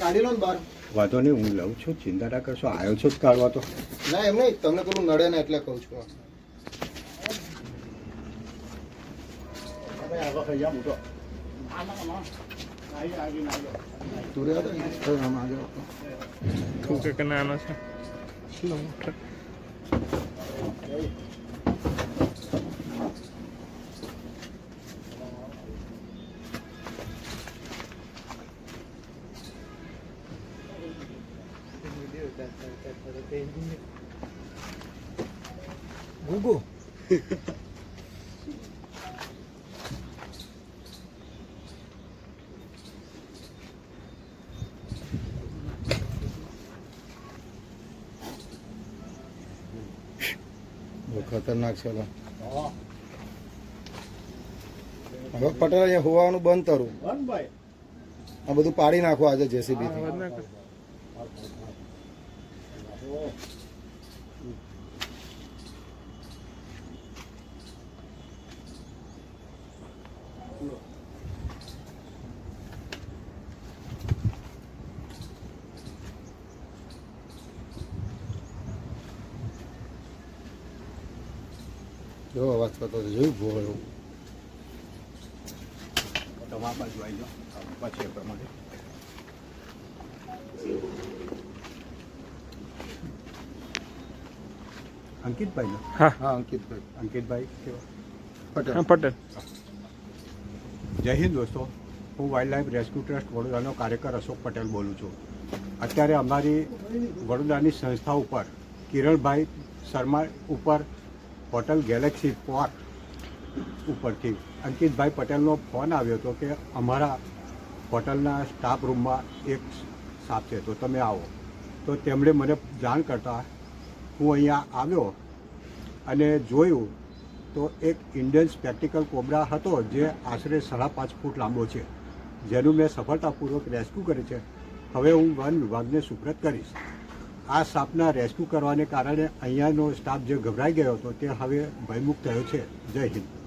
કાઢી લો ને બહાર વાંધો નહીં હું લઉં છું. ચિંતા ના કરશો. આવ્યો છો જ કાઢવા તો. ના એમ નહીં. તમને પેલું નડે ને એટલે કહું છું. તું કે નાનો છે? ગુગુ ખતરનાક છે હવે પટેલ અહીંયા હોવાનું બંધ કરું. આ બધું પાડી નાખો આજે જેસીબી થી અવાજ ના કર જો અવાજ કરતો હતો જોયું ભોળો તમારા બાજુ આવી જાઓ પછી એ અંકિતભાઈ ને? હા. હા અંકિતભાઈ. અંકિતભાઈ કેવા? પટેલ. હા પટેલ. જય હિન્દ દોસ્તો. હું વાઇલ્ડ લાઈફ રેસ્ક્યુ ટ્રસ્ટ વડોદરાનો કાર્યકર અશોક પટેલ બોલું છું. અત્યારે અમારી વડોદરાની સંસ્થા ઉપર કિરણભાઈ શર્મા ઉપર હોટલ ગેલેક્સી પોર્ટ ઉપરથી અંકિતભાઈ પટેલનો ફોન આવ્યો હતો કે અમારા હોટલના સ્ટાફ રૂમમાં એક સાપ છે. તો તમે આવો. તો તેમણે મને જાણ કરતાં હું અહીંયા આવ્યો અને જોયું તો એક ઇન્ડિયન સ્પેક્ટિકલ કોબરા હતો જે આશરે સાડા પાંચ ફૂટ લાંબો છે, જેનું મેં સફળતાપૂર્વક રેસ્ક્યુ કર્યું છે. હવે હું વન વિભાગને સુપ્રત કરીશ. આ સાપના રેસ્ક્યુ કરવાને કારણે અહીંયાનો સ્ટાફ જે ગભરાઈ ગયો હતો તે હવે ભયમુક્ત થયો છે. જય હિન્દ.